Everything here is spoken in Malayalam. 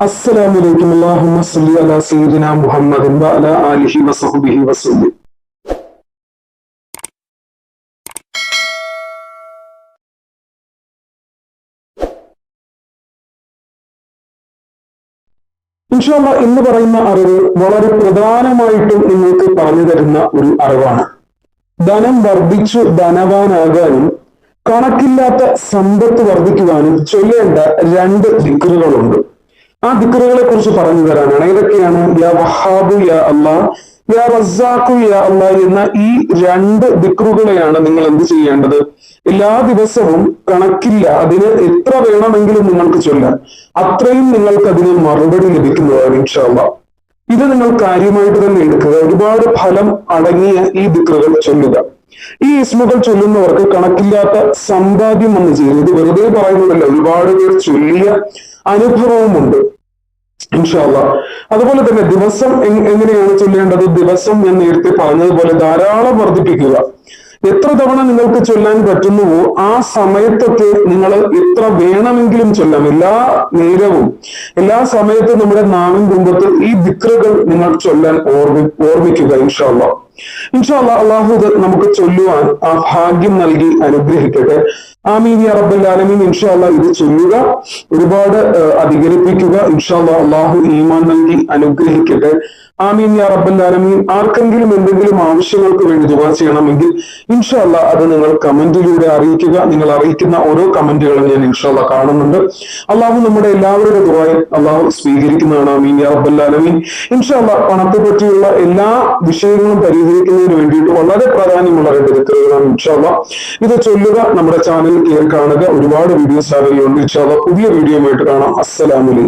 السلام عليكم اللهم صل على سيدنا محمد وعلى آله وصحبه وسلم ഇൻഷാല്ല എന്ന് പറയുന്ന അറിവ് വളരെ പ്രധാനമായിട്ടും നിങ്ങൾക്ക് പറഞ്ഞു തരുന്ന ഒരു അറിവാണ് ധനം വർദ്ധിച്ചു ധനവാനാകാനും കണക്കില്ലാത്ത സമ്പത്ത് വർദ്ധിക്കുവാനും ചൊല്ലേണ്ട രണ്ട് ദിക്കറുകളുണ്ട് ആ ദിക്കറുകളെ കുറിച്ച് പറഞ്ഞു തരാനാണ്. ഏതൊക്കെയാണ്? റസാഖു എന്ന ഈ രണ്ട് ദിക്റുകളെയാണ് നിങ്ങൾ എന്ത് ചെയ്യേണ്ടത്? എല്ലാ ദിവസവും കണക്കില്ല. അതിന് എത്ര വേണമെങ്കിലും നിങ്ങൾക്ക് ചൊല്ലാം. അത്രയും നിങ്ങൾക്ക് അതിന് മറുപടി ലഭിക്കുന്നതാണ് ഇൻഷാല്ല ഇത് നിങ്ങൾ കാര്യമായിട്ട് തന്നെ എടുക്കുക. ഒരുപാട് ഫലം അടങ്ങിയ ഈ ദിക്റുകൾ ചൊല്ലുക. ഈ ഇസ്മുകൾ ചൊല്ലുന്നവർക്ക് കണക്കില്ലാത്ത സമ്പാദ്യം വന്നു ചെയ്യുന്നത് വെറുതെ പറയുന്നതല്ല. ഒരുപാട് പേർ ചൊല്ലിയ അനുഭവവുമുണ്ട്. ഇൻഷാല്ല അതുപോലെ തന്നെ ദിവസം എങ്ങനെയാണ് ചൊല്ലേണ്ടത്? ദിവസം ഞാൻ നേരത്തെ പറഞ്ഞതുപോലെ ധാരാളം വർദ്ധിപ്പിക്കുക. എത്ര തവണ നിങ്ങൾക്ക് ചൊല്ലാൻ പറ്റുന്നുവോ ആ സമയത്തൊക്കെ നിങ്ങൾ എത്ര വേണമെങ്കിലും ചൊല്ലാം. എല്ലാ നേരവും എല്ലാ സമയത്തും നമ്മുടെ നാവിൻ കുമ്പത്ത് ഈ ദിക്റുകൾ നിങ്ങൾ ചൊല്ലാൻ ഓർമ്മി ഓർമ്മിക്കുക ഇൻഷാല്ല ഇൻഷാല്ല അള്ളാഹു നമുക്ക് ചൊല്ലുവാൻ ആ ഭാഗ്യം നൽകി അനുഗ്രഹിക്കട്ടെ. ആമീൻ യാ ഇൻഷാല്ല ഇത് ചെയ്യുക ഒരുപാട് അധികരിപ്പിക്കുക. ഇൻഷാല്ല അള്ളാഹു ഈമാൻ നൽകി അനുഗ്രഹിക്കട്ടെ. ആമീൻ യാ റബ്ബൽ ആലമീൻ. ആർക്കെങ്കിലും എന്തെങ്കിലും ആവശ്യങ്ങൾക്ക് വേണ്ടി ദുവാ ചെയ്യണമെങ്കിൽ ഇൻഷാല്ല അത് നിങ്ങൾ കമന്റിലൂടെ അറിയിക്കുക. നിങ്ങൾ അറിയിക്കുന്ന ഓരോ കമന്റുകളും ഞാൻ ഇൻഷാല്ല കാണുന്നുണ്ട്. അള്ളാഹു നമ്മുടെ എല്ലാവരുടെ ദുവായും അള്ളാഹു സ്വീകരിക്കുന്നതാണ്. ആമീൻ യാ റബ്ബൽ ആലമീൻ. ഇൻഷാല്ല പണത്തെ പറ്റിയുള്ള എല്ലാ വിഷയങ്ങളും പരിഹരിക്കുന്നതിന് വേണ്ടിയിട്ട് വളരെ പ്രാധാന്യമുള്ള രണ്ട് ദിക്കറുകളാണ് ഇൻഷാല്ല ഇത് ചൊല്ലുക നമ്മുടെ ചാനൽ കയറി കാണുക. ഒരുപാട് വീഡിയോസ് ചാനലിലുണ്ട് ഇൻഷാല്ല പുതിയ വീഡിയോ ആയിട്ട് കാണാം അസ്സലാമലൈക്കും